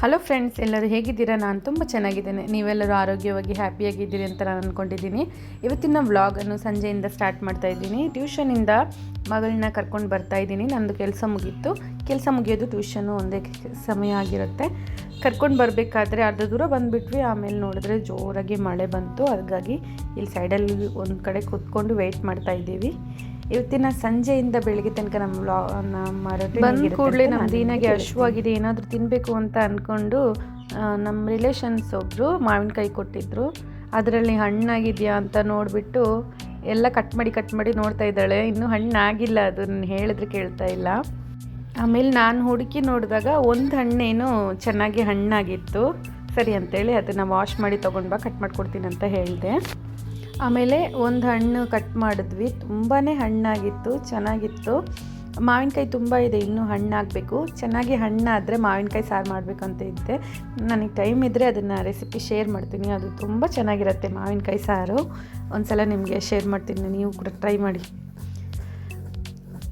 Hello friends ಎಲ್ಲರೂ ಹೇಗಿದ್ದೀರಾ? ನಾನು ತುಂಬ ಚೆನ್ನಾಗಿದ್ದೇನೆ. ನೀವೆಲ್ಲರೂ ಆರೋಗ್ಯವಾಗಿ, ಹ್ಯಾಪಿಯಾಗಿದ್ದೀರಿ ಅಂತ ನಾನು ಅಂದ್ಕೊಂಡಿದ್ದೀನಿ ಇವತ್ತಿನ ವ್ಲಾಗನ್ನು ಸಂಜೆಯಿಂದ ಸ್ಟಾರ್ಟ್ ಮಾಡ್ತಾ ಇದ್ದೀನಿ. ಟ್ಯೂಷನಿಂದ ಮಗಳನ್ನ ಕರ್ಕೊಂಡು ಬರ್ತಾ ಇದ್ದೀನಿ. ನಂದು ಕೆಲಸ ಮುಗೀತು. ಕೆಲಸ ಮುಗಿಯೋದು ಟ್ಯೂಷನು ಒಂದೇ ಸಮಯ ಆಗಿರುತ್ತೆ. ಕರ್ಕೊಂಡು ಬರಬೇಕಾದ್ರೆ ಅರ್ಧ ದೂರ ಬಂದುಬಿಟ್ವಿ. ಆಮೇಲೆ ನೋಡಿದ್ರೆ ಜೋರಾಗಿ ಮಳೆ ಬಂತು. ಹಾಗಾಗಿ ಇಲ್ಲಿ ಸೈಡಲ್ಲಿ ಒಂದು ಕಡೆ ಕೂತ್ಕೊಂಡು ವೆಯ್ಟ್ ಮಾಡ್ತಾ ಇದ್ದೀವಿ. ಇವತ್ತಿನ ಸಂಜೆಯಿಂದ ಬೆಳಿಗ್ಗೆ ತನಕ ನಮ್ಮ ವ್ಲಾ ನಮ್ಮ ಬಂದ ಕೂಡಲೇ ನಮ್ಮ ದೀನಾಗೆ ಹಶುವಾಗಿದೆ ಏನಾದರೂ ತಿನ್ನಬೇಕು ಅಂತ ಅಂದ್ಕೊಂಡು ನಮ್ಮ ರಿಲೇಷನ್ಸ್ ಒಬ್ಬರು ಮಾವಿನಕಾಯಿ ಕೊಟ್ಟಿದ್ರು. ಅದರಲ್ಲಿ ಹಣ್ಣಾಗಿದೆಯಾ ಅಂತ ನೋಡಿಬಿಟ್ಟು ಎಲ್ಲ ಕಟ್ ಮಾಡಿ ಕಟ್ ಮಾಡಿ ನೋಡ್ತಾ ಇದ್ದಾಳೆ. ಇನ್ನೂ ಹಣ್ಣಾಗಿಲ್ಲ ಅದನ್ನು ಹೇಳಿದ್ರೆ ಕೇಳ್ತಾ ಇಲ್ಲ. ಆಮೇಲೆ ನಾನು ಹುಡುಕಿ ನೋಡಿದಾಗ ಒಂದು ಹಣ್ಣೇನು ಚೆನ್ನಾಗಿ ಹಣ್ಣಾಗಿತ್ತು. ಸರಿ ಅಂತೇಳಿ ಅದನ್ನು ವಾಶ್ ಮಾಡಿ ತೊಗೊಂಡು ಬಾ ಕಟ್ ಮಾಡಿಕೊಡ್ತೀನಿ ಅಂತ ಹೇಳಿದೆ. ಆಮೇಲೆ ಒಂದು ಹಣ್ಣು ಕಟ್ ಮಾಡಿದ್ವಿ. ತುಂಬಾ ಹಣ್ಣಾಗಿತ್ತು, ಚೆನ್ನಾಗಿತ್ತು. ಮಾವಿನಕಾಯಿ ತುಂಬ ಇದೆ, ಇನ್ನೂ ಹಣ್ಣಾಗಬೇಕು. ಚೆನ್ನಾಗಿ ಹಣ್ಣಾದರೆ ಮಾವಿನಕಾಯಿ ಸಾರು ಮಾಡಬೇಕಂತ ಇದ್ದೆ. ನನಗೆ ಟೈಮ್ ಇದ್ದರೆ ಅದನ್ನು ರೆಸಿಪಿ ಶೇರ್ ಮಾಡ್ತೀನಿ. ಅದು ತುಂಬ ಚೆನ್ನಾಗಿರುತ್ತೆ ಮಾವಿನಕಾಯಿ ಸಾರು. ಒಂದು ಸಲ ನಿಮಗೆ ಶೇರ್ ಮಾಡ್ತೀನಿ, ನೀವು ಕೂಡ ಟ್ರೈ ಮಾಡಿ.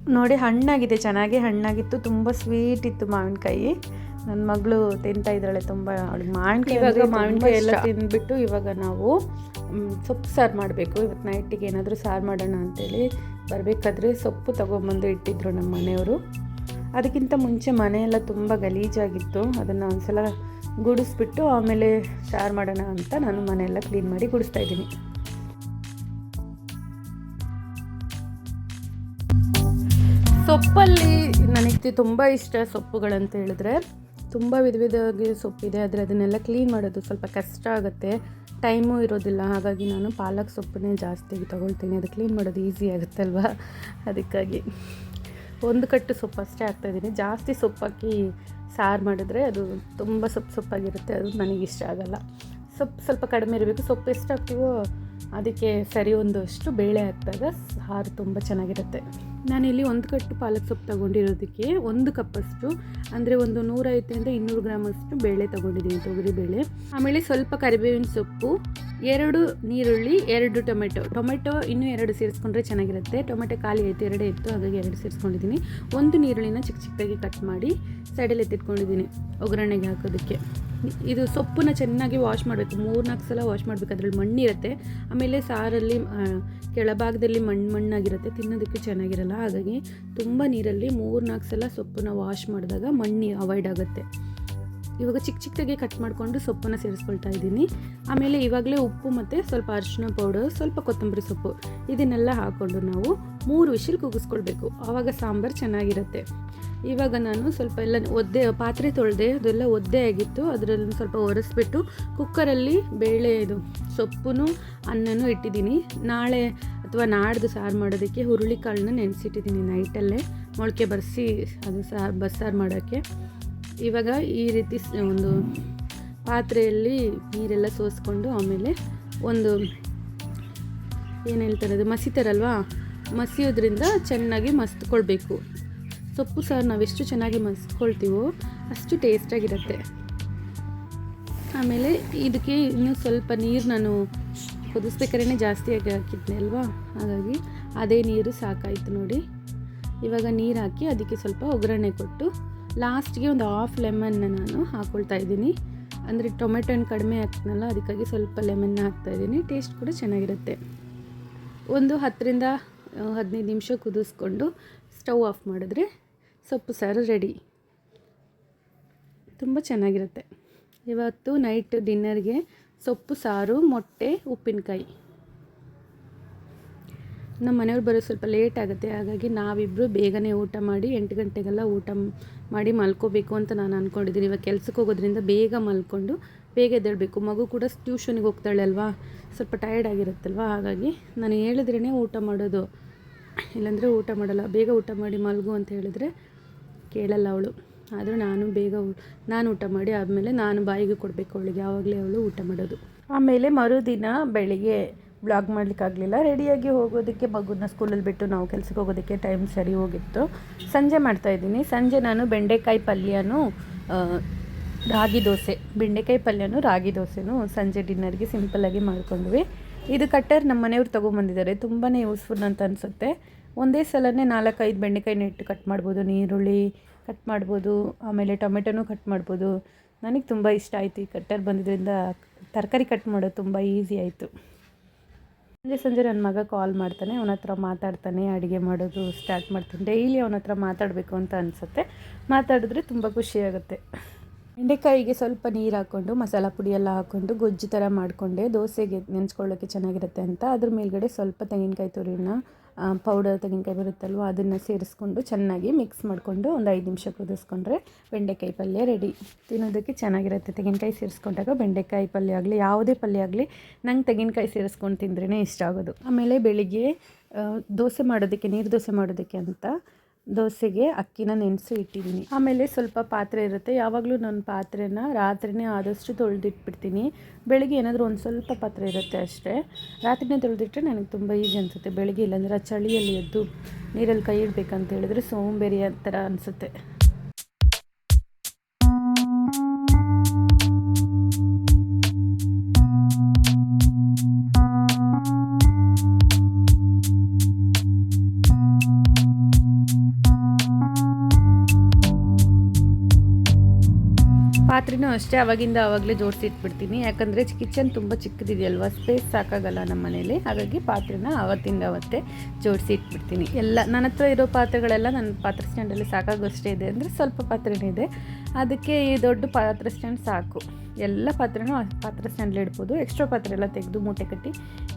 ನೋಡಿ, ಹಣ್ಣಾಗಿದೆ, ಚೆನ್ನಾಗಿ ಹಣ್ಣಾಗಿತ್ತು. ತುಂಬ ಸ್ವೀಟ್ ಇತ್ತು ಮಾವಿನಕಾಯಿ. ನನ್ನ ಮಗಳು ತಿಂತಾ ಇದ್ದಾಳೆ ತುಂಬ. ಅವಳಿಗೆ ಮಾವಿನಕಾಯಿ ಇವಾಗ ಮಾವಿನಕಾಯಿ ಎಲ್ಲ ತಿಂದ್ಬಿಟ್ಟು ಇವಾಗ ನಾವು ಸೊಪ್ಪು ಸಾರು ಮಾಡಬೇಕು. ಇವತ್ತು ನೈಟಿಗೆ ಏನಾದರೂ ಸಾರು ಮಾಡೋಣ ಅಂತೇಳಿ ಬರಬೇಕಾದ್ರೆ ಸೊಪ್ಪು ತೊಗೊಂಬಂದು ಇಟ್ಟಿದ್ರು ನಮ್ಮ ಮನೆಯವರು. ಅದಕ್ಕಿಂತ ಮುಂಚೆ ಮನೆಯೆಲ್ಲ ತುಂಬ ಗಲೀಜಾಗಿತ್ತು. ಅದನ್ನು ಒಂದ್ಸಲ ಗುಡಿಸ್ಬಿಟ್ಟು ಆಮೇಲೆ ಸಾರು ಮಾಡೋಣ ಅಂತ ನಾನು ಮನೆಯೆಲ್ಲ ಕ್ಲೀನ್ ಮಾಡಿ ಗುಡಿಸ್ತಾ ಇದ್ದೀನಿ. ಸೊಪ್ಪಲ್ಲಿ ನನಗೆ ತುಂಬ ಇಷ್ಟ ಸೊಪ್ಪುಗಳಂತ ಹೇಳಿದ್ರೆ. ತುಂಬ ವಿಧ ವಿಧವಾಗಿ ಸೊಪ್ಪಿದೆ. ಆದರೆ ಅದನ್ನೆಲ್ಲ ಕ್ಲೀನ್ ಮಾಡೋದು ಸ್ವಲ್ಪ ಕಷ್ಟ ಆಗುತ್ತೆ. ಟೈಮು ಇರೋದಿಲ್ಲ. ಹಾಗಾಗಿ ನಾನು ಪಾಲಕ್ ಸೊಪ್ಪನ್ನೇ ಜಾಸ್ತಿ ತೊಗೊಳ್ತೀನಿ. ಅದು ಕ್ಲೀನ್ ಮಾಡೋದು ಈಸಿ ಆಗುತ್ತಲ್ವ? ಅದಕ್ಕಾಗಿ. ಒಂದು ಕಟ್ಟು ಸೊಪ್ಪು ಅಷ್ಟೇ ಹಾಕ್ತಾಯಿದ್ದೀನಿ ಜಾಸ್ತಿ ಸೊಪ್ಪಾಕಿ ಸಾರು ಮಾಡಿದ್ರೆ ಅದು ತುಂಬ ಸೊಪ್ಪು ಸೊಪ್ಪಾಗಿರುತ್ತೆ. ಅದು ನನಗೆ ಇಷ್ಟ ಆಗಲ್ಲ. ಸೊಪ್ಪು ಸ್ವಲ್ಪ ಕಡಿಮೆ ಇರಬೇಕು. ಸೊಪ್ಪು ಎಷ್ಟು ಹಾಕ್ತೀವೋ ಅದಕ್ಕೆ ಸರಿ ಒಂದಷ್ಟು ಬೇಳೆ ಹಾಕಿದಾಗ ಸಾರು ತುಂಬ ಚೆನ್ನಾಗಿರುತ್ತೆ. ನಾನಿಲ್ಲಿ ಒಂದು ಕಟ್ಟು ಪಾಲಕ್ ಸೊಪ್ಪು ತೊಗೊಂಡಿರೋದಕ್ಕೆ ಒಂದು ಕಪ್ಪಷ್ಟು, ಅಂದರೆ ಒಂದು ನೂರೈವತ್ತರಿಂದ ಇನ್ನೂರು ಗ್ರಾಮಷ್ಟು ಬೇಳೆ ತೊಗೊಂಡಿದ್ದೀನಿ ತೊಗರಿ ಬೇಳೆ ಆಮೇಲೆ ಸ್ವಲ್ಪ ಕರಿಬೇವಿನ ಸೊಪ್ಪು ಎರಡು ನೀರುಳ್ಳಿ, ಎರಡು ಟೊಮೆಟೊ. ಟೊಮೆಟೊ ಇನ್ನೂ ಎರಡು ಸೇರಿಸ್ಕೊಂಡ್ರೆ ಚೆನ್ನಾಗಿರುತ್ತೆ. ಟೊಮೆಟೊ ಖಾಲಿ ಆಯಿತು, ಎರಡೇ ಇತ್ತು, ಹಾಗಾಗಿ ಎರಡು ಸೇರಿಸ್ಕೊಂಡಿದ್ದೀನಿ. ಒಂದು ನೀರುಳ್ಳಿನ ಚಿಕ್ಕ ಚಿಕ್ಕದಾಗಿ ಕಟ್ ಮಾಡಿ ಸೈಡಲ್ಲಿ ಎತ್ತಿಟ್ಕೊಂಡಿದ್ದೀನಿ ಒಗ್ಗರಣೆಗೆ ಹಾಕೋದಕ್ಕೆ. ಇದು ಸೊಪ್ಪನ್ನ ಚೆನ್ನಾಗಿ ವಾಶ್ ಮಾಡಬೇಕು. ಮೂರು ನಾಲ್ಕು ಸಲ ವಾಶ್ ಮಾಡಬೇಕು. ಅದರಲ್ಲಿ ಮಣ್ಣಿರುತ್ತೆ. ಆಮೇಲೆ ಸಾರಲ್ಲಿ ಕೆಳಭಾಗದಲ್ಲಿ ಮಣ್ಣು ಮಣ್ಣಾಗಿರುತ್ತೆ. ತಿನ್ನೋದಕ್ಕೆ ಚೆನ್ನಾಗಿರಲ್ಲ. ಹಾಗಾಗಿ ತುಂಬ ನೀರಲ್ಲಿ ಮೂರು ನಾಲ್ಕು ಸಲ ಸೊಪ್ಪನ್ನ ವಾಶ್ ಮಾಡಿದಾಗ ಮಣ್ಣು ಅವಾಯ್ಡ್ ಆಗುತ್ತೆ. ಇವಾಗ ಚಿಕ್ಕ ಚಿಕ್ಕದಾಗಿ ಕಟ್ ಮಾಡಿಕೊಂಡು ಸೊಪ್ಪನ್ನು ಸೇರಿಸ್ಕೊಳ್ತಾ ಇದ್ದೀನಿ. ಆಮೇಲೆ ಇವಾಗಲೇ ಉಪ್ಪು ಮತ್ತು ಸ್ವಲ್ಪ ಅರಿಶಿನ ಪೌಡರ್ ಸ್ವಲ್ಪ ಕೊತ್ತಂಬರಿ ಸೊಪ್ಪು ಇದನ್ನೆಲ್ಲ ಹಾಕ್ಕೊಂಡು ನಾವು ಮೂರು ವಿಷಲ್ ಕೂಗಿಸ್ಕೊಳ್ಬೇಕು. ಆವಾಗ ಸಾಂಬಾರು ಚೆನ್ನಾಗಿರುತ್ತೆ. ಇವಾಗ ನಾನು ಸ್ವಲ್ಪ ಎಲ್ಲ ಒದ್ದೆ, ಪಾತ್ರೆ ತೊಳೆದೆ, ಅದೆಲ್ಲ ಒದ್ದೆ ಆಗಿತ್ತು. ಅದರಲ್ಲಿ ಸ್ವಲ್ಪ ಒರೆಸ್ಬಿಟ್ಟು ಕುಕ್ಕರಲ್ಲಿ ಬೇಳೆ ಇದು ಸೊಪ್ಪು ಅನ್ನನೂ ಇಟ್ಟಿದ್ದೀನಿ. ನಾಳೆ ಅಥವಾ ನಾಡ್ದು ಸಾರು ಮಾಡೋದಕ್ಕೆ ಹುರುಳಿಕಾಳನ್ನ ನೆನೆಸಿಟ್ಟಿದ್ದೀನಿ ನೈಟಲ್ಲೇ. ಮೊಳಕೆ ಬರೆಸಿ ಅದು ಸಾರು ಬಸ್ಸಾರು ಮಾಡೋಕ್ಕೆ. ಇವಾಗ ಈ ರೀತಿ ಒಂದು ಪಾತ್ರೆಯಲ್ಲಿ ನೀರೆಲ್ಲ ಸೋಸ್ಕೊಂಡು ಆಮೇಲೆ ಒಂದು, ಏನು ಹೇಳ್ತಾರೆ ಅದು, ಮಸಿತಾರಲ್ವಾ? ಮಸಿಯೋದ್ರಿಂದ ಚೆನ್ನಾಗಿ ಮಸ್ತ್ಕೊಳ್ಬೇಕು. ಸೊಪ್ಪು ಸಾರು ನಾವೆಷ್ಟು ಚೆನ್ನಾಗಿ ಮಸ್ಕೊಳ್ತೀವೋ ಅಷ್ಟು ಟೇಸ್ಟಾಗಿರುತ್ತೆ. ಆಮೇಲೆ ಇದಕ್ಕೆ ಇನ್ನೂ ಸ್ವಲ್ಪ ನೀರು ನಾನು ಕುದಿಸ್ಬೇಕಾದ್ರೆ ಜಾಸ್ತಿಯಾಗಿ ಹಾಕಿದ್ದೆ ಅಲ್ವಾ? ಹಾಗಾಗಿ ಅದೇ ನೀರು ಸಾಕಾಯಿತು ನೋಡಿ. ಇವಾಗ ನೀರು ಹಾಕಿ ಅದಕ್ಕೆ ಸ್ವಲ್ಪ ಒಗ್ಗರಣೆ ಕೊಟ್ಟು ಲಾಸ್ಟ್ಗೆ ಒಂದು ಹಾಫ್ ಲೆಮನ್ನ ನಾನು ಹಾಕ್ಕೊಳ್ತಾ ಇದ್ದೀನಿ. ಅಂದರೆ ಟೊಮೆಟೊ ಹಣ್ಣು ಕಡಿಮೆ ಹಾಕ್ತೀನಲ್ಲ, ಅದಕ್ಕಾಗಿ ಸ್ವಲ್ಪ ಲೆಮನ್ನ ಹಾಕ್ತಾ ಇದ್ದೀನಿ. ಟೇಸ್ಟ್ ಕೂಡ ಚೆನ್ನಾಗಿರುತ್ತೆ. ಒಂದು ಹತ್ತರಿಂದ ಹದಿನೈದು ನಿಮಿಷ ಕುದಿಸ್ಕೊಂಡು ಸ್ಟವ್ ಆಫ್ ಮಾಡಿದ್ರೆ ಸೊಪ್ಪು ಸಾರು ರೆಡಿ ತುಂಬ ಚೆನ್ನಾಗಿರುತ್ತೆ. ಇವತ್ತು ನೈಟ್ ಡಿನ್ನರ್ಗೆ ಸೊಪ್ಪು ಸಾರು, ಮೊಟ್ಟೆ, ಉಪ್ಪಿನಕಾಯಿ. ನಮ್ಮ ಮನೆಯವ್ರು ಬರೋದು ಸ್ವಲ್ಪ ಲೇಟ್ ಆಗುತ್ತೆ. ಹಾಗಾಗಿ ನಾವಿಬ್ಬರು ಬೇಗನೆ ಊಟ ಮಾಡಿ ಎಂಟು ಗಂಟೆಗೆಲ್ಲ ಊಟ ಮಾಡಿ ಮಲ್ಕೋಬೇಕು ಅಂತ ನಾನು ಅಂದ್ಕೊಂಡಿದ್ದೀನಿ ಇವಾಗ ಕೆಲ್ಸಕ್ಕೆ ಹೋಗೋದ್ರಿಂದ ಬೇಗ ಮಲ್ಕೊಂಡು ಬೇಗ ಎದ್ದೇಳಬೇಕು. ಮಗು ಕೂಡ ಟ್ಯೂಷನಿಗೆ ಹೋಗ್ತಾಳೆ ಅಲ್ವಾ? ಸ್ವಲ್ಪ ಟಯರ್ಡ್ ಆಗಿರುತ್ತಲ್ವ? ಹಾಗಾಗಿ ನಾನು ಹೇಳಿದ್ರೇ ಊಟ ಮಾಡೋದು. ಇಲ್ಲಾಂದರೆ ಊಟ ಮಾಡಲ್ಲ. ಬೇಗ ಊಟ ಮಾಡಿ ಮಲಗು ಅಂತ ಹೇಳಿದ್ರೆ ಕೇಳಲ್ಲ ಅವಳು. ಆದರೂ ನಾನು ಬೇಗ ನಾನು ಊಟ ಮಾಡಿ ಆದಮೇಲೆ ನಾನು ಬಾಯಿಗೆ ಕೊಡಬೇಕು ಅವಳಿಗೆ. ಯಾವಾಗಲೇ ಅವಳು ಊಟ ಮಾಡೋದು. ಆಮೇಲೆ ಮರುದಿನ ಬೆಳಿಗ್ಗೆ ಬ್ಲಾಗ್ ಮಾಡಲಿಕ್ಕಾಗಲಿಲ್ಲ. ರೆಡಿಯಾಗಿ ಹೋಗೋದಕ್ಕೆ ಮಗುನ ಸ್ಕೂಲಲ್ಲಿ ಬಿಟ್ಟು ನಾವು ಕೆಲಸಕ್ಕೆ ಹೋಗೋದಕ್ಕೆ ಟೈಮ್ ಸರಿ ಹೋಗಿತ್ತು. ಸಂಜೆ ಮಾಡ್ತಾಯಿದ್ದೀನಿ ಸಂಜೆ ನಾನು ಬೆಂಡೆಕಾಯಿ ಪಲ್ಯನೂ ರಾಗಿ ದೋಸೆ, ಬೆಂಡೆಕಾಯಿ ಪಲ್ಯನೂ ರಾಗಿ ದೋಸೆನೂ ಸಂಜೆ ಡಿನ್ನರ್ಗೆ ಸಿಂಪಲ್ಲಾಗಿ ಮಾಡ್ಕೊಂಡ್ವಿ. ಇದು ಕಟ್ಟರ್ ನಮ್ಮ ಮನೆಯವ್ರು ತೊಗೊಂಬಂದಿದ್ದಾರೆ. ತುಂಬಾ ಯೂಸ್ಫುಲ್ ಅಂತ ಅನಿಸುತ್ತೆ. ಒಂದೇ ಸಲನೇ ನಾಲ್ಕೈದು ಬೆಂಡೆಕಾಯಿನ ಇಟ್ಟು ಕಟ್ ಮಾಡ್ಬೋದು. ನೀರುಳ್ಳಿ ಕಟ್ ಮಾಡ್ಬೋದು. ಆಮೇಲೆ ಟೊಮೆಟೊನೂ ಕಟ್ ಮಾಡ್ಬೋದು. ನನಗೆ ತುಂಬ ಇಷ್ಟ ಆಯಿತು ಈ ಕಟ್ಟರ್ ಬಂದಿದ್ದರಿಂದ ತರಕಾರಿ ಕಟ್ ಮಾಡೋದು ತುಂಬ ಈಸಿ ಆಯಿತು. ಸಂಜೆ ಸಂಜೆ ನನ್ನ ಮಗ ಕಾಲ್ ಮಾಡ್ತಾನೆ, ಅವನ ಹತ್ರ ಮಾತಾಡ್ತಾನೆ, ಅಡುಗೆ ಮಾಡೋದು ಸ್ಟಾರ್ಟ್ ಮಾಡ್ತಾನೆ. ಡೈಲಿ ಅವನ ಹತ್ರ ಮಾತಾಡಬೇಕು ಅಂತ ಅನಿಸುತ್ತೆ. ಮಾತಾಡಿದ್ರೆ ತುಂಬ ಖುಷಿಯಾಗುತ್ತೆ ಬೆಂಡೆಕಾಯಿಗೆ ಸ್ವಲ್ಪ ನೀರು ಹಾಕ್ಕೊಂಡು, ಮಸಾಲ ಪುಡಿ ಎಲ್ಲ ಹಾಕ್ಕೊಂಡು, ಗೊಜ್ಜು ಥರ ಮಾಡಿಕೊಂಡೆ. ದೋಸೆಗೆ ನೆನೆಸ್ಕೊಳ್ಳೋಕ್ಕೆ ಚೆನ್ನಾಗಿರುತ್ತೆ ಅಂತ. ಅದ್ರ ಮೇಲ್ಗಡೆ ಸ್ವಲ್ಪ ತೆಂಗಿನಕಾಯಿ ತುರಿನ ಪೌಡರ್ ತೆಂಗಿನಕಾಯಿ ಬರುತ್ತಲ್ವ, ಅದನ್ನು ಸೇರಿಸ್ಕೊಂಡು ಚೆನ್ನಾಗಿ ಮಿಕ್ಸ್ ಮಾಡಿಕೊಂಡು ಒಂದು ಐದು ನಿಮಿಷ ಕುದಿಸ್ಕೊಂಡ್ರೆ ಬೆಂಡೆಕಾಯಿ ಪಲ್ಯ ರೆಡಿ ತಿನ್ನೋದಕ್ಕೆ ಚೆನ್ನಾಗಿರುತ್ತೆ. ತೆಂಗಿನಕಾಯಿ ಸೇರಿಸ್ಕೊಂಡಾಗ ಬೆಂಡೆಕಾಯಿ ಪಲ್ಯ ಆಗಲಿ, ಯಾವುದೇ ಪಲ್ಯ ಆಗಲಿ, ನಂಗೆ ತೆಂಗಿನಕಾಯಿ ಸೇರಿಸ್ಕೊಂಡು ತಿಂದ್ರೇ ಇಷ್ಟ ಆಗೋದು. ಆಮೇಲೆ ಬೆಳಿಗ್ಗೆ ದೋಸೆ ಮಾಡೋದಕ್ಕೆ, ನೀರು ದೋಸೆ ಮಾಡೋದಕ್ಕೆ ಅಂತ ದೋಸೆಗೆ ಅಕ್ಕಿನ ನೆನೆಸಿ ಇಟ್ಟಿದ್ದೀನಿ. ಆಮೇಲೆ ಸ್ವಲ್ಪ ಪಾತ್ರೆ ಇರುತ್ತೆ. ಯಾವಾಗಲೂ ನನ್ನ ಪಾತ್ರೆನ ರಾತ್ರಿನೇ ಆದಷ್ಟು ತೊಳೆದಿಟ್ಬಿಡ್ತೀನಿ. ಬೆಳಿಗ್ಗೆ ಏನಾದರೂ ಒಂದು ಸ್ವಲ್ಪ ಪಾತ್ರೆ ಇರುತ್ತೆ ಅಷ್ಟೇ. ರಾತ್ರಿನೇ ತೊಳೆದಿಟ್ಟರೆ ನನಗೆ ತುಂಬ ಈಸಿ ಅನಿಸುತ್ತೆ. ಬೆಳಿಗ್ಗೆ ಇಲ್ಲಾಂದ್ರೆ ಚಳಿಯಲ್ಲಿ ಎದ್ದು ನೀರಲ್ಲಿ ಕೈ ಇಡಬೇಕಂತ ಹೇಳಿದ್ರೆ ಸೋಂಬೇರಿ ಥರ ಅನಿಸುತ್ತೆ. ಪಾತ್ರೆನೂ ಅಷ್ಟೇ ಅವಾಗಿಂದ ಅವಾಗಲೇ ಜೋಡಿಸಿ ಇಟ್ಬಿಡ್ತೀನಿ. ಯಾಕಂದರೆ ಕಿಚನ್ ತುಂಬ ಚಿಕ್ಕದಿದೆಯಲ್ವ? ಸ್ಪೇಸ್ ಸಾಕಾಗಲ್ಲ ನಮ್ಮ ಮನೇಲಿ. ಹಾಗಾಗಿ ಪಾತ್ರೆನ ಅವತ್ತಿಂದ ಅವತ್ತೇ ಜೋಡಿಸಿ ಇಟ್ಬಿಡ್ತೀನಿ. ಎಲ್ಲ, ನನ್ನ ಹತ್ರ ಇರೋ ಪಾತ್ರೆಗಳೆಲ್ಲ ನನ್ನ ಪಾತ್ರೆ ಸ್ಟ್ಯಾಂಡಲ್ಲಿ ಸಾಕಾಗೋಷ್ಟೇ ಇದೆ ಅಂದರೆ ಸ್ವಲ್ಪ ಪಾತ್ರೆನೇ ಇದೆ. ಅದಕ್ಕೆ ಈ ದೊಡ್ಡ ಪಾತ್ರೆ ಸ್ಟ್ಯಾಂಡ್ ಸಾಕು. ಎಲ್ಲ ಪಾತ್ರೆನೂ ಪಾತ್ರೆ ಸ್ಟ್ಯಾಂಡಲ್ಲಿ ಇಡ್ಬೋದು. ಎಕ್ಸ್ಟ್ರಾ ಪಾತ್ರೆ ಎಲ್ಲ ತೆಗೆದು ಮೂಟೆ ಕಟ್ಟಿ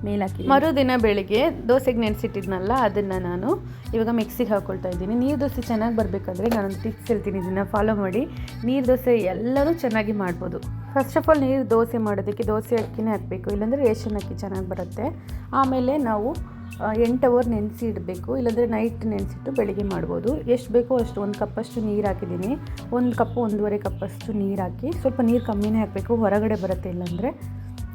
ಮೇಲಾಕಿ ಮರುದಿನ ಬೆಳಿಗ್ಗೆ ದೋಸೆಗೆ ನೆನೆಸಿಟ್ಟಿದ್ನಲ್ಲ, ಅದನ್ನು ನಾನು ಇವಾಗ ಮಿಕ್ಸಿಗೆ ಹಾಕ್ಕೊಳ್ತಾ ಇದ್ದೀನಿ. ನೀರು ದೋಸೆ ಚೆನ್ನಾಗಿ ಬರಬೇಕಾದ್ರೆ ನಾನೊಂದು ಟಿಪ್ಸ್ ಹೇಳ್ತೀನಿ ಇದನ್ನು ಫಾಲೋ ಮಾಡಿ. ನೀರು ದೋಸೆ ಎಲ್ಲರೂ ಚೆನ್ನಾಗಿ ಮಾಡ್ಬೋದು. ಫಸ್ಟ್ ಆಫ್ ಆಲ್ ನೀರು ದೋಸೆ ಮಾಡೋದಕ್ಕೆ ದೋಸೆ ಅಕ್ಕಿನೇ ಹಾಕಬೇಕು, ಇಲ್ಲಾಂದರೆ ರೇಷನ್ ಅಕ್ಕಿ ಚೆನ್ನಾಗಿ ಬರುತ್ತೆ. ಆಮೇಲೆ ನಾವು ಎಂಟು ಅವರ್ ನೆನೆಸಿ ಇಡಬೇಕು, ಇಲ್ಲಾಂದರೆ ನೈಟ್ ನೆನೆಸಿಟ್ಟು ಬೆಳಿಗ್ಗೆ ಮಾಡ್ಬೋದು. ಎಷ್ಟು ಬೇಕೋ ಅಷ್ಟು, ಒಂದು ಕಪ್ಪಷ್ಟು ನೀರು ಹಾಕಿದ್ದೀನಿ. ಒಂದು ಕಪ್ಪು ಒಂದೂವರೆ ಕಪ್ಪಷ್ಟು ನೀರು ಹಾಕಿ, ಸ್ವಲ್ಪ ನೀರು ಕಮ್ಮಿನೇ ಹಾಕಬೇಕು, ಹೊರಗಡೆ ಬರುತ್ತೆ ಇಲ್ಲಾಂದರೆ.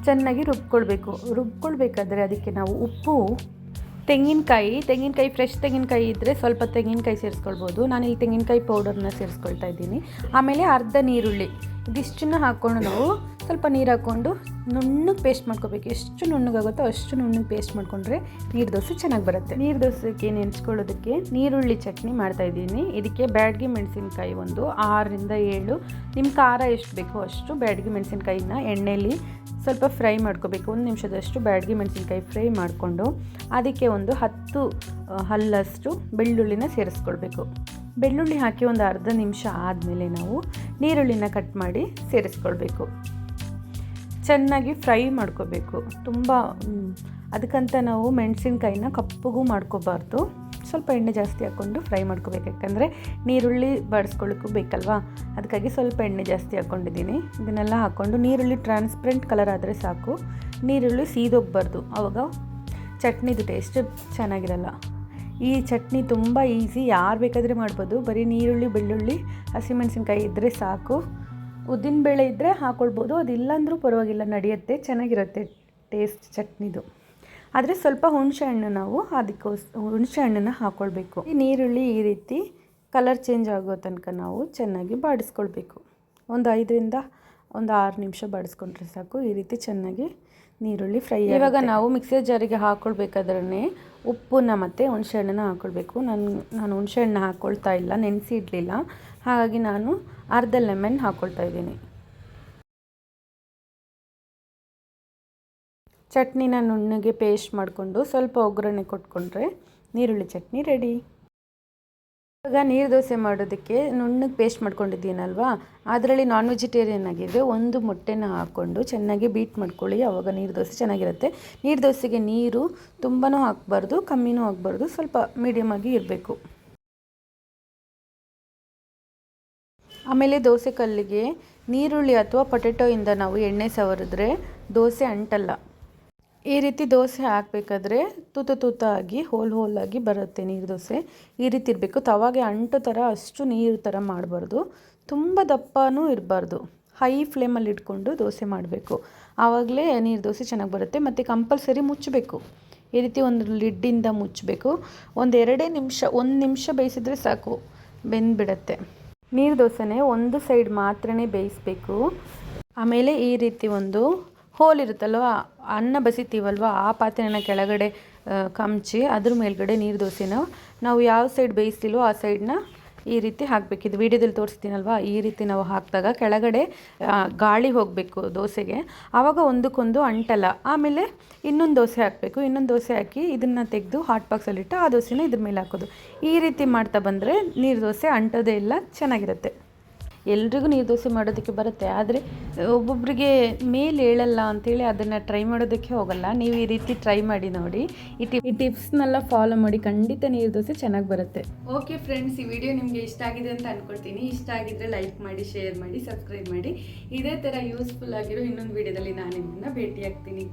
ಚೆನ್ನಾಗಿ ರುಬ್ಕೊಳ್ಬೇಕು. ರುಬ್ಕೊಳ್ಬೇಕಾದ್ರೆ ಅದಕ್ಕೆ ನಾವು ಉಪ್ಪು ತೆಂಗಿನಕಾಯಿ ತೆಂಗಿನಕಾಯಿ ಫ್ರೆಶ್ ತೆಂಗಿನಕಾಯಿ ಇದ್ದರೆ ಸ್ವಲ್ಪ ತೆಂಗಿನಕಾಯಿ ಸೇರಿಸ್ಕೊಳ್ಬೋದು. ಇಲ್ಲಿ ತೆಂಗಿನಕಾಯಿ ಪೌಡರ್ನ ಸೇರಿಸ್ಕೊಳ್ತಾ ಇದ್ದೀನಿ. ಆಮೇಲೆ ಅರ್ಧ ನೀರುಳ್ಳಿ. ಇದಿಷ್ಟನ್ನು ಹಾಕ್ಕೊಂಡು ನಾವು ಸ್ವಲ್ಪ ನೀರು ಹಾಕ್ಕೊಂಡು ನುಣ್ಣಗೆ ಪೇಸ್ಟ್ ಮಾಡ್ಕೋಬೇಕು. ಎಷ್ಟು ನುಣ್ಣಗಾಗುತ್ತೋ ಅಷ್ಟು ನುಣ್ಣಗೆ ಪೇಸ್ಟ್ ಮಾಡಿಕೊಂಡ್ರೆ ನೀರು ದೋಸೆ ಚೆನ್ನಾಗಿ ಬರುತ್ತೆ. ನೀರು ದೋಸೆಗೆ ನೆನೆಸ್ಕೊಳ್ಳೋದಕ್ಕೆ ನೀರುಳ್ಳಿ ಚಟ್ನಿ ಮಾಡ್ತಾ ಇದ್ದೀನಿ. ಇದಕ್ಕೆ ಬ್ಯಾಡ್ಗೆ ಮೆಣಸಿನ್ಕಾಯಿ ಒಂದು ಆರರಿಂದ ಏಳು. ನಿಮ್ಮ ಖಾರ ಎಷ್ಟು ಬೇಕೋ ಅಷ್ಟು ಬ್ಯಾಡ್ಗೆ ಮೆಣಸಿನ್ಕಾಯಿನ ಎಣ್ಣೆಯಲ್ಲಿ ಸ್ವಲ್ಪ ಫ್ರೈ ಮಾಡ್ಕೋಬೇಕು. ಒಂದು ನಿಮಿಷದಷ್ಟು ಬ್ಯಾಡ್ಗೆ ಮೆಣಸಿನ್ಕಾಯಿ ಫ್ರೈ ಮಾಡಿಕೊಂಡು ಅದಕ್ಕೆ ಒಂದು ಹತ್ತು ಹಲ್ಲಷ್ಟು ಬೆಳ್ಳುಳ್ಳಿನ ಸೇರಿಸ್ಕೊಳ್ಬೇಕು. ಬೆಳ್ಳುಳ್ಳಿ ಹಾಕಿ ಒಂದು ಅರ್ಧ ನಿಮಿಷ ಆದಮೇಲೆ ನಾವು ನೀರುಳ್ಳಿನ ಕಟ್ ಮಾಡಿ ಸೇರಿಸ್ಕೊಳ್ಬೇಕು. ಚೆನ್ನಾಗಿ ಫ್ರೈ ಮಾಡ್ಕೋಬೇಕು. ತುಂಬ ಅದಕ್ಕಂತ ನಾವು ಮೆಣಸಿನ್ಕಾಯಿನ ಕಪ್ಪಗೂ ಮಾಡ್ಕೋಬಾರ್ದು. ಸ್ವಲ್ಪ ಎಣ್ಣೆ ಜಾಸ್ತಿ ಹಾಕ್ಕೊಂಡು ಫ್ರೈ ಮಾಡ್ಕೋಬೇಕು. ಯಾಕಂದರೆ ನೀರುಳ್ಳಿ ಬಾಡಿಸ್ಕೊಳ್ಳೋಕ್ಕೂ ಬೇಕಲ್ವಾ? ಅದಕ್ಕಾಗಿ ಸ್ವಲ್ಪ ಎಣ್ಣೆ ಜಾಸ್ತಿ ಹಾಕ್ಕೊಂಡಿದ್ದೀನಿ. ಇದನ್ನೆಲ್ಲ ಹಾಕ್ಕೊಂಡು ನೀರುಳ್ಳಿ ಟ್ರಾನ್ಸ್ಪರೆಂಟ್ ಕಲರ್ ಆದರೆ ಸಾಕು. ನೀರುಳ್ಳಿ ಸೀದೋಗ್ಬಾರ್ದು. ಆವಾಗ ಚಟ್ನಿದು ಟೇಸ್ಟ್ ಚೆನ್ನಾಗಿರಲ್ಲ. ಈ ಚಟ್ನಿ ತುಂಬ ಈಸಿ. ಯಾರು ಬೇಕಾದರೆ ಮಾಡ್ಬೋದು. ಬರೀ ನೀರುಳ್ಳಿ, ಬೆಳ್ಳುಳ್ಳಿ ಹಸಿಮೆಣಸಿನ್ಕಾಯಿ ಇದ್ದರೆ ಸಾಕು. ಉದ್ದಿನಬೇಳೆ ಇದ್ದರೆ ಹಾಕ್ಕೊಳ್ಬೋದು ಅದಿಲ್ಲಾಂದ್ರೂ ಪರವಾಗಿಲ್ಲ, ನಡೆಯುತ್ತೆ, ಚೆನ್ನಾಗಿರುತ್ತೆ ಟೇಸ್ಟ್ ಚಟ್ನಿದು. ಆದರೆ ಸ್ವಲ್ಪ ಹುಣಸೆ ಹಣ್ಣು ನಾವು ಅದಕ್ಕೋಸ್ ಹುಣಸೆ ಹಣ್ಣನ್ನು ಹಾಕ್ಕೊಳ್ಬೇಕು ಈ ನೀರುಳ್ಳಿ ಈ ರೀತಿ ಕಲರ್ ಚೇಂಜ್ ಆಗೋ ತನಕ ನಾವು ಚೆನ್ನಾಗಿ ಬಾಡಿಸ್ಕೊಳ್ಬೇಕು. ಒಂದು ಐದರಿಂದ ಒಂದು ಆರು ನಿಮಿಷ ಬಾಡಿಸ್ಕೊಂಡ್ರೆ ಸಾಕು. ಈ ರೀತಿ ಚೆನ್ನಾಗಿ ನೀರುಳ್ಳಿ ಫ್ರೈ ಇವಾಗ ನಾವು ಮಿಕ್ಸರ್ ಜಾರಿಗೆ ಹಾಕ್ಕೊಳ್ಬೇಕಾದ್ರೆ ಉಪ್ಪನ್ನ ಮತ್ತು ಹುಣಸೆ ಹಣ್ಣನ್ನು ಹಾಕ್ಕೊಳ್ಬೇಕು ನಾನು ನಾನು ಹುಣಸೆ ಹಣ್ಣು ಹಾಕ್ಕೊಳ್ತಾ ಇಲ್ಲ ನೆನೆಸಿ ಇಡಲಿಲ್ಲ ಹಾಗಾಗಿ ನಾನು ಅರ್ಧ ಲೆಮನ್ ಹಾಕ್ಕೊಳ್ತಾ ಇದ್ದೀನಿ. ಚಟ್ನಿನ ನುಣ್ಣಗೆ ಪೇಸ್ಟ್ ಮಾಡಿಕೊಂಡು ಸ್ವಲ್ಪ ಒಗ್ಗರಣೆ ಕೊಟ್ಕೊಂಡ್ರೆ ನೀರುಳ್ಳಿ ಚಟ್ನಿ ರೆಡಿ. ಇವಾಗ ನೀರು ದೋಸೆ ಮಾಡೋದಕ್ಕೆ ನುಣ್ಣಗೆ ಪೇಸ್ಟ್ ಮಾಡ್ಕೊಂಡಿದ್ದೀನಲ್ವಾ? ಅದರಲ್ಲಿ ನಾನ್ ವೆಜಿಟೇರಿಯನ್ ಆಗಿದ್ದರೆ ಒಂದು ಮೊಟ್ಟೆನ ಹಾಕ್ಕೊಂಡು ಚೆನ್ನಾಗಿ ಬೀಟ್ ಮಾಡ್ಕೊಳ್ಳಿ ಆವಾಗ ನೀರು ದೋಸೆ ಚೆನ್ನಾಗಿರುತ್ತೆ. ನೀರು ದೋಸೆಗೆ ನೀರು ತುಂಬಾ ಹಾಕಬಾರ್ದು, ಕಮ್ಮಿನೂ ಆಗಬಾರ್ದು ಸ್ವಲ್ಪ ಮೀಡಿಯಮ್ ಆಗಿ ಇರಬೇಕು. ಆಮೇಲೆ ದೋಸೆ ಕಲ್ಲಿಗೆ ನೀರುಳ್ಳಿ ಅಥವಾ ಪೊಟೆಟೊಯಿಂದ ನಾವು ಎಣ್ಣೆ ಸವರಿದ್ರೆ ದೋಸೆ ಅಂಟಲ್ಲ. ಈ ರೀತಿ ದೋಸೆ ಹಾಕಬೇಕಾದ್ರೆ ತೂತ ಆಗಿ ಹೋಲ್ ಹೋಲಾಗಿ ಬರುತ್ತೆ ನೀರು ದೋಸೆ. ಈ ರೀತಿ ಇರಬೇಕು. ತವಾಗೆ ಅಂಟು ಥರ ಅಷ್ಟು ನೀರು ಥರ ಮಾಡಬಾರ್ದು. ತುಂಬ ದಪ್ಪನೂ ಇರಬಾರ್ದು. ಹೈ ಫ್ಲೇಮಲ್ಲಿ ಇಟ್ಕೊಂಡು ದೋಸೆ ಮಾಡಬೇಕು. ಆವಾಗಲೇ ನೀರು ದೋಸೆ ಚೆನ್ನಾಗಿ ಬರುತ್ತೆ ಮತ್ತು ಕಂಪಲ್ಸರಿ ಮುಚ್ಚಬೇಕು. ಈ ರೀತಿ ಒಂದು ಲಿಡ್ಡಿಂದ ಮುಚ್ಚಬೇಕು. ಒಂದೆರಡೇ ನಿಮಿಷ, ಒಂದು ನಿಮಿಷ ಬೇಯಿಸಿದ್ರೆ ಸಾಕು. ಬೆಂದ್ಬಿಡತ್ತೆ. ನೀರು ದೋಸೆನೇ ಒಂದು ಸೈಡ್ ಮಾತ್ರನೇ ಬೇಯಿಸಬೇಕು. ಆಮೇಲೆ ಈ ರೀತಿ ಒಂದು ಹೋಲ್ ಇರುತ್ತಲ್ವ, ಅನ್ನ ಬಸಿತೀವಲ್ವ, ಆ ಪಾತ್ರೆನ ಕೆಳಗಡೆ ಕಮ್ಚಿ ಅದ್ರ ಮೇಲ್ಗಡೆ ನೀರು ದೋಸೆನ ನಾವು ಯಾವ ಸೈಡ್ ಬೇಯಿಸ್ತಿಲ್ವೋ ಆ ಸೈಡ್ನ ಈ ರೀತಿ ಹಾಕಬೇಕು. ಇದು ವಿಡಿಯೋದಲ್ಲಿ ತೋರಿಸ್ತೀನಲ್ವಾ? ಈ ರೀತಿ ನಾವು ಹಾಕಿದಾಗ ಕೆಳಗಡೆ ಗಾಳಿ ಹೋಗಬೇಕು ದೋಸೆಗೆ. ಆವಾಗ ಒಂದಕ್ಕೊಂದು ಅಂಟಲ್ಲ. ಆಮೇಲೆ ಇನ್ನೊಂದು ದೋಸೆ ಹಾಕಬೇಕು. ಇನ್ನೊಂದು ದೋಸೆ ಹಾಕಿ ಇದನ್ನು ತೆಗೆದು ಹಾಟ್ ಬಾಕ್ಸಲ್ಲಿಟ್ಟು ಆ ದೋಸೆನ ಇದ್ರ ಮೇಲೆ ಹಾಕೋದು. ಈ ರೀತಿ ಮಾಡ್ತಾ ಬಂದರೆ ನೀರು ದೋಸೆ ಅಂಟೋದೇ ಇಲ್ಲ, ಚೆನ್ನಾಗಿರುತ್ತೆ. ಎಲ್ರಿಗೂ ನೀರು ದೋಸೆ ಮಾಡೋದಕ್ಕೆ ಬರುತ್ತೆ. ಆದರೆ ಒಬ್ಬೊಬ್ಬರಿಗೆ ಮೇಲೆ ಹೇಳಲ್ಲ ಅಂಥೇಳಿ ಅದನ್ನು ಟ್ರೈ ಮಾಡೋದಕ್ಕೆ ಹೋಗಲ್ಲ. ನೀವು ಈ ರೀತಿ ಟ್ರೈ ಮಾಡಿ ನೋಡಿ. ಈ ಟಿ ಈ ಟಿಪ್ಸ್ನೆಲ್ಲ ಫಾಲೋ ಮಾಡಿ ಖಂಡಿತ ನೀರು ದೋಸೆ ಚೆನ್ನಾಗಿ ಬರುತ್ತೆ. ಓಕೆ ಫ್ರೆಂಡ್ಸ್ ಈ ವಿಡಿಯೋ ನಿಮಗೆ ಇಷ್ಟ ಆಗಿದೆ ಅಂತ ಅಂದ್ಕೊಳ್ತೀನಿ ಇಷ್ಟ ಆಗಿದ್ರೆ ಲೈಕ್ ಮಾಡಿ ಶೇರ್ ಮಾಡಿ ಸಬ್ಸ್ಕ್ರೈಬ್ ಮಾಡಿ. ಇದೇ ಥರ ಯೂಸ್ಫುಲ್ ಆಗಿರೋ ಇನ್ನೊಂದು ವಿಡಿಯೋದಲ್ಲಿ ನಾನು ನಿಮ್ಮನ್ನು ಭೇಟಿ ಆಗ್ತೀನಿ